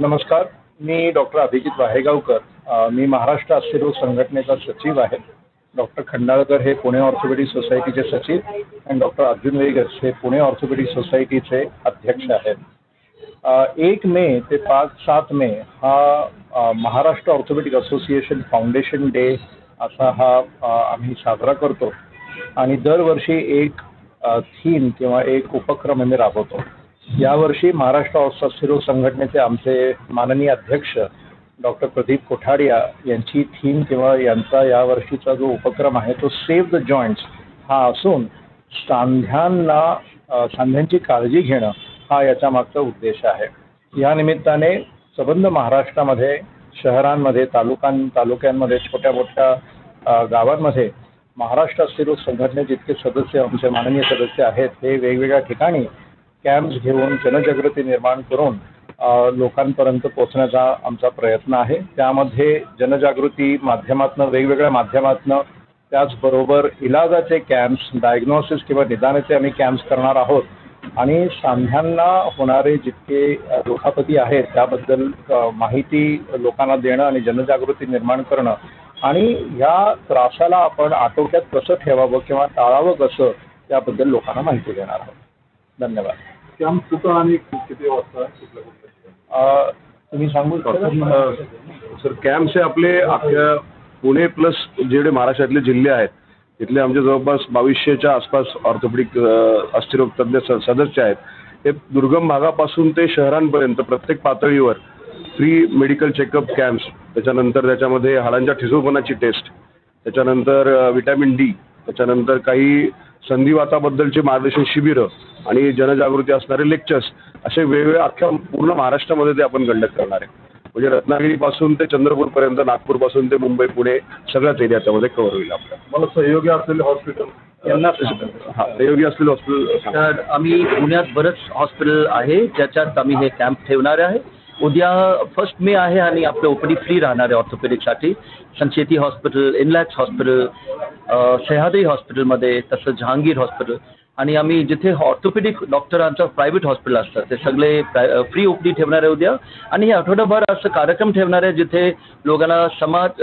नमस्कार. मी डॉक्टर अभिजित वाहेगावकर. मी महाराष्ट्र अस्थिरोग संघटनेचा सचिव आहे. डॉक्टर खंडाळकर हे पुणे ऑर्थोपेडिक सोसायटीचे सचिव आणि डॉक्टर अर्जुन वेगस हे पुणे ऑर्थोपेडिक सोसायटीचे अध्यक्ष आहेत. एक मे ते पाच सात मे हा Maharashtra orthopaedic association foundation day असा हा आम्ही साजरा करतो. आणि दरवर्षी एक थीम किंवा एक उपक्रम आम्ही राबवतो. यावर्षी महाराष्ट्र अस्थिरोग संघटनेचे आमचे माननीय अध्यक्ष डॉक्टर प्रदीप कोठाडिया यांची थीम किंवा यांचा यावर्षीचा जो उपक्रम आहे तो सेव्ह द जॉईंट्स हा असून सांध्यांना सांध्यांची काळजी घेणं हा याच्या मागचा उद्देश आहे. या निमित्ताने सबंध महाराष्ट्रामध्ये शहरांमध्ये तालुकां तालुक्यांमध्ये छोट्या मोठ्या गावांमध्ये महाराष्ट्र अस्थिरोग संघटनेचे जितके सदस्य आमचे माननीय सदस्य आहेत हे वेगवेगळ्या ठिकाणी कॅम्प्स घेऊन जनजागृती निर्माण करून लोकांपर्यंत पोहोचण्याचा आमचा प्रयत्न आहे. त्यामध्ये जनजागृती माध्यमातनं वेगवेगळ्या माध्यमातनं त्याचबरोबर इलाजाचे कॅम्प्स डायग्नोसिस किंवा निदानाचे आम्ही कॅम्प्स करणार आहोत. आणि सांध्यांना होणारे जितके दुखापती आहेत त्याबद्दल माहिती लोकांना देणं आणि जनजागृती निर्माण करणं आणि या त्रासाला आपण आटोक्यात कसं ठेवावं किंवा टाळावं कसं त्याबद्दल लोकांना माहिती देणार आहोत. धन्यवाद. कॅम्प कुठं आणि किती वाजता कुठल्या कुठल्या अ, तुम्ही सांगू शकता? सर कॅम्प्स हे आपले अख्ख्या पुणे प्लस जेवढे महाराष्ट्रातले जिल्हे आहेत तिथले आमचे जवळपास बावीसशेच्या आसपास ऑर्थोपेडिक अस्थिरोग तज्ज्ञ सदस्य आहेत. हे दुर्गम भागापासून ते शहरांपर्यंत प्रत्येक पातळीवर फ्री मेडिकल चेकअप कॅम्प्स त्याच्यानंतर त्याच्यामध्ये हाडांच्या ठिसूळपणाची टेस्ट त्याच्यानंतर विटॅमिन डी त्याच्यानंतर काही संधिवाताबद्दलचे मार्गदर्शन शिबिरं आणि जनजागृती असणारे लेक्चर्स असे वेगवेगळे अख्ख्या पूर्ण महाराष्ट्रामध्ये ते आपण कंडक्ट करणार आहे. म्हणजे रत्नागिरीपासून ते चंद्रपूरपर्यंत नागपूरपासून ते मुंबई पुणे सगळ्याच एरिया त्यामध्ये कव्हर होईल आपल्या मला सहयोगी असलेले हॉस्पिटल यांना हा सहयोगी असलेलं हॉस्पिटल तर आम्ही पुण्यात बरंच हॉस्पिटल आहे ज्याच्यात आम्ही हे कॅम्प ठेवणार आहे. उद्या फर्स्ट मे आहे आणि आपलं ओपीडी फ्री राहणार आहे ऑर्थोपेडिकसाठी संचेती हॉस्पिटल इनलॅक्स हॉस्पिटल सह्याद्री हॉस्पिटलमध्ये तसं जहांगीर हॉस्पिटल. आणि आम्ही जिथे ऑर्थोपेडिक डॉक्टरांचं प्रायव्हेट हॉस्पिटल असतं ते सगळे फ्री ओपीडी ठेवणार आहे उद्या. आणि हे आठवडाभर असं कार्यक्रम ठेवणार आहे जिथे लोकांना समाज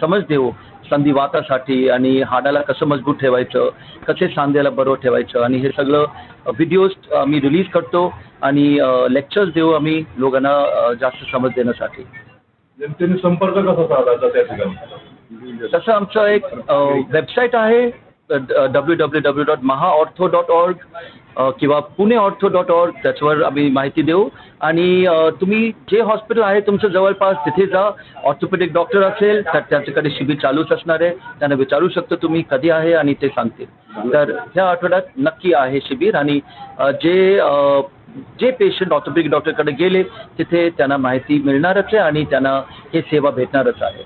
समज देऊ संधिवातासाठी आणि हाडाला कसं मजबूत ठेवायचं कसे सांध्याला बरोबर ठेवायचं आणि हे सगळं व्हिडिओज आम्ही रिलीज करतो आणि लेक्चर्स देऊ आम्ही लोकांना जास्त समज देण्यासाठी. जनतेने संपर्क कसा साधायचा त्या ठिकाणी? तसं आमचं एक वेबसाईट आहे W W W dot Mahaortho dot org किंवा पुणे ऑर्थो डॉट ऑर्ग त्याच्यावर आम्ही माहिती देऊ. आणि तुम्ही जे हॉस्पिटल आहे तुमचं जवळपास तिथे जा. ऑर्थोपेडिक डॉक्टर असेल तर त्यांच्याकडे शिबिर चालूच असणार आहे. त्यांना विचारू शकतो तुम्ही कधी आहे आणि ते सांगतील. तर ह्या आठवड्यात नक्की आहे शिबिर आणि जे जे पेशंट ऑर्थोपेडिक डॉक्टरकडे गेले तिथे त्यांना माहिती मिळणारच आहे आणि त्यांना हे सेवा भेटणारच आहे.